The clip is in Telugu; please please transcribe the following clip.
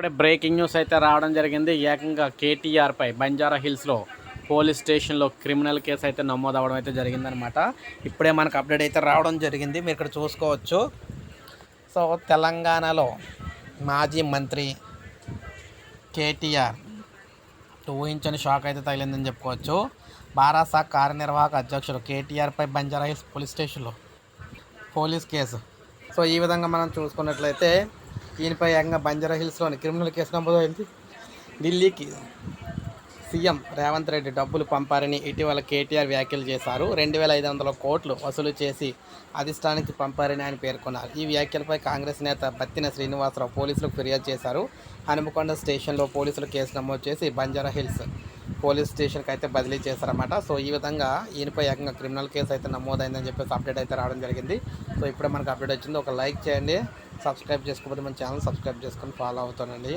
ఇప్పుడే బ్రేకింగ్ న్యూస్ అయితే రావడం జరిగింది. ఏకంగా కేటీఆర్ పై బంజారా హిల్స్లో పోలీస్ స్టేషన్లో క్రిమినల్ కేసు అయితే నమోదు అవ్వడం అయితే జరిగిందనమాట ఇప్పుడే మనకు అప్డేట్ అయితే రావడం జరిగింది. మీరు ఇక్కడ చూసుకోవచ్చు. సో తెలంగాణలో మాజీ మంత్రి కేటీఆర్ ఊహించని షాక్ అయితే తగిలిందని చెప్పుకోవచ్చు. బారాసా కార్యనిర్వాహక అధ్యక్షుడు కేటీఆర్పై బంజారా హిల్స్ పోలీస్ స్టేషన్లో పోలీస్ కేసు. సో ఈ విధంగా మనం చూసుకున్నట్లయితే దీనిపై ఏకంగా బంజారా హిల్స్లోని క్రిమినల్ కేసు నమోదైంది. ఢిల్లీకి సీఎం రేవంత్ రెడ్డి డబ్బులు పంపారని ఇటీవల కేటీఆర్ వ్యాఖ్యలు చేశారు. రెండు వేల ఐదు వందల కోట్లు వసూలు చేసి అధిష్టానికి పంపారని ఆయన పేర్కొన్నారు. ఈ వ్యాఖ్యలపై కాంగ్రెస్ నేత బత్తిన శ్రీనివాసరావు పోలీసులకు ఫిర్యాదు చేశారు. హనుమకొండ స్టేషన్లో పోలీసులు కేసు నమోదు చేసి బంజారా హిల్స్ పోలీస్ స్టేషన్కి అయితే బదిలీ చేశారన్నమాట. సో ఈ విధంగా ఈయనపై ఏకంగా క్రిమినల్ కేసు అయితే నమోదైందని చెప్పేసి అప్డేట్ అయితే రావడం జరిగింది. సో ఇప్పుడే మనకు అప్డేట్ వచ్చింది. ఒక లైక్ చేయండి. సబ్స్క్రైబ్ చేసుకోకపోతే మన ఛానల్ సబ్స్క్రైబ్ చేసుకొని ఫాలో అవుతానండి.